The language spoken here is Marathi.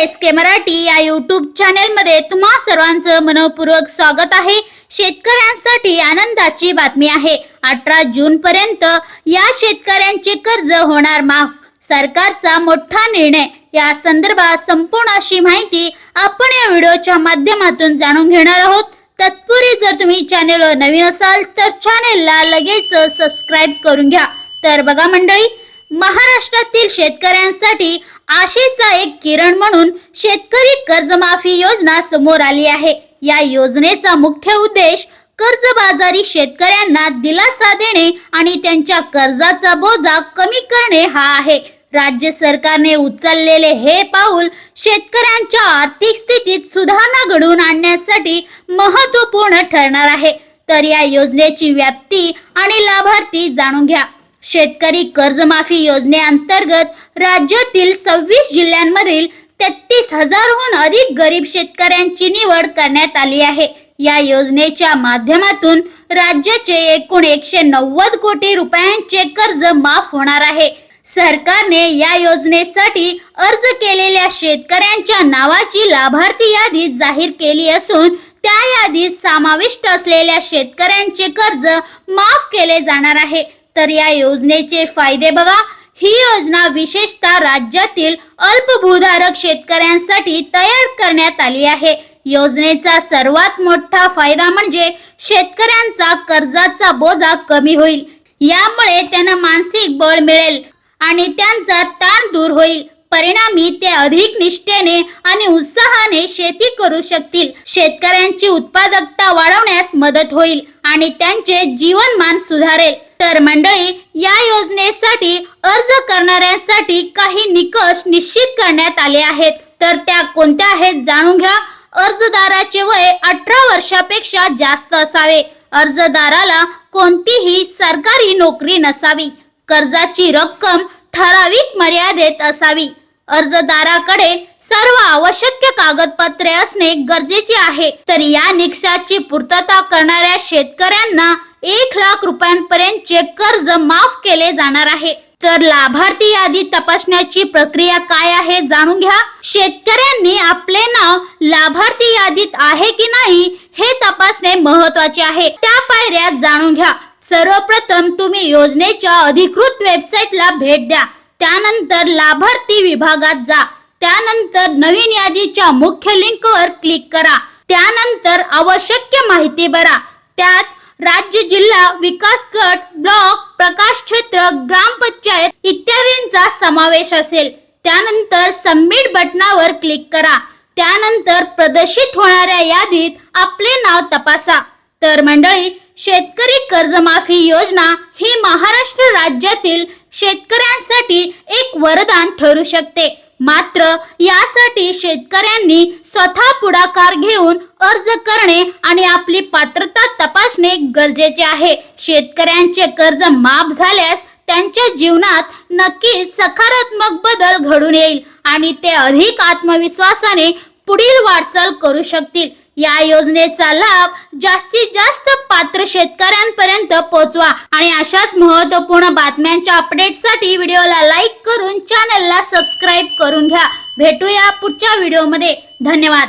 एस के मराठी या युट्यूब चॅनेलमध्ये तुम्हा सर्वांचं मनपूर्वक स्वागत आहे. शेतकऱ्यांसाठी आनंदाची बातमी आहे. अठरा जून पर्यंत या शेतकऱ्यांचे कर्ज होणार माफ. सरकारचा मोठा निर्णय. या संदर्भात संपूर्ण अशी माहिती आपण या व्हिडिओच्या माध्यमातून जाणून घेणार आहोत. तत्पूर्वी जर तुम्ही चॅनेलवर नवीन असाल तर चॅनेलला लगेच सबस्क्राईब करून घ्या. तर बघा मंडळी महाराष्ट्रातील शेतकऱ्यांसाठी आशेचा एक किरण म्हणून शेतकरी कर्जमाफी योजना समोर आली आहे. या योजनेचा मुख्य उद्देश कर्जबाजारी शेतकऱ्यांना दिलासा देणे आणि त्यांच्या कर्जाचा बोजा कमी करणे हा आहे. राज्य सरकारने उचललेले हे पाऊल शेतकऱ्यांच्या आर्थिक स्थितीत सुधारणा घडवून आणण्यासाठी महत्त्वपूर्ण ठरणार आहे. तर या योजनेची व्याप्ती आणि लाभार्थी जाणून घ्या. शेतकरी कर्जमाफी योजनेअंतर्गत राज्यातील सव्वीस जिल्ह्यांमधील तेहतीस हजारहून अधिक गरीब शेतकऱ्यांची निवड करण्यात आली आहे. या योजनेच्या माध्यमातून राज्याचे एकूण एकशे नव्वद कोटी रुपयांचे कर्ज माफ होणार आहे. सरकारने या योजनेसाठी अर्ज केलेल्या शेतकऱ्यांच्या नावाची लाभार्थी यादी जाहीर केली असून त्या यादीत समाविष्ट असलेल्या शेतकऱ्यांचे कर्ज माफ केले जाणार आहे. तर या योजनेचे फायदे बघा. ही योजना विशेषतः राज्यातील अल्पभूधारक शेतकऱ्यांसाठी तयार करण्यात आली आहे. योजनेचा सर्वात मोठा फायदा म्हणजे शेतकऱ्यांचा कर्जाचा बोजा कमी होईल. यामुळे त्यांना मानसिक बळ मिळेल आणि त्यांचा ताण दूर होईल. परिणामी ते अधिक निष्ठेने आणि उत्साहाने शेती करू शकतील. शेतकऱ्यांची उत्पादकता वाढवण्यास मदत होईल आणि त्यांचे जीवनमान सुधारेल. तर मंडळी या योजनेसाठी अर्ज करणाऱ्यांसाठी काही निकष निश्चित करण्यात आले आहेत. तर त्या कोणत्या आहेत जाणून घ्या. अर्जदाराचे वय अठरा वर्षापेक्षा जास्त असावे. अर्जदाराला कोणतीही सरकारी नोकरी नसावी. कर्जाची रक्कम ठराविक मर्यादेत असावी. अर्जदाराकडे सर्व आवश्यक कागदपत्रे असणे गरजेचे आहे. तर या निकषाची पूर्तता करणाऱ्या शेतकऱ्यांना एक लाख रुपयांपर्यंतचे कर्ज माफ केले जाणार आहे. तर लाभार्थी यादी तपासण्याची प्रक्रिया काय आहे जाणून घ्या. शेतकऱ्यांनी आपले नाव लाभार्थी यादीत आहे की नाही हे तपासणे महत्त्वाचे आहे. त्या पायऱ्यात जाणून घ्या. सर्वप्रथम तुम्ही योजनेच्या अधिकृत वेबसाईटला भेट द्या. त्यानंतर लाभार्थी विभागात जा. त्यानंतर नवीन यादीच्या मुख्य लिंकवर क्लिक करा. त्यानंतर आवश्यक माहिती भरा. त्यात राज्य जिल्हा विकास गट ब्लॉक प्रकाश क्षेत्र ग्रामपंचायत इत्यादींचा समावेश असेल. त्यानंतर सबमिट बटनावर क्लिक करा. त्यानंतर प्रदर्शित होणाऱ्या यादीत आपले नाव तपासा. तर मंडळी शेतकरी कर्जमाफी योजना ही महाराष्ट्र राज्यातील शेतकऱ्यांसाठी एक वरदान ठरू शकते. मात्र यासाठी शेतकऱ्यांनी स्वतः पुढाकार घेऊन अर्ज करणे आणि आपली पात्रता तपासणे गरजेचे आहे. शेतकऱ्यांचे कर्ज माफ झाल्यास त्यांच्या जीवनात नक्कीच सकारात्मक बदल घडून येईल आणि ते अधिक आत्मविश्वासाने पुढील वाटचाल करू शकतील. या योजनेचा लाभ जास्तीत जास्त पात्र शेतकऱ्यांपर्यंत पोहोचवा आणि अशाच महत्त्वपूर्ण बातम्यांच्या अपडेटसाठी व्हिडिओला लाईक करून चॅनलला सबस्क्राईब करून घ्या. भेटूया पुढच्या व्हिडिओमध्ये धन्यवाद.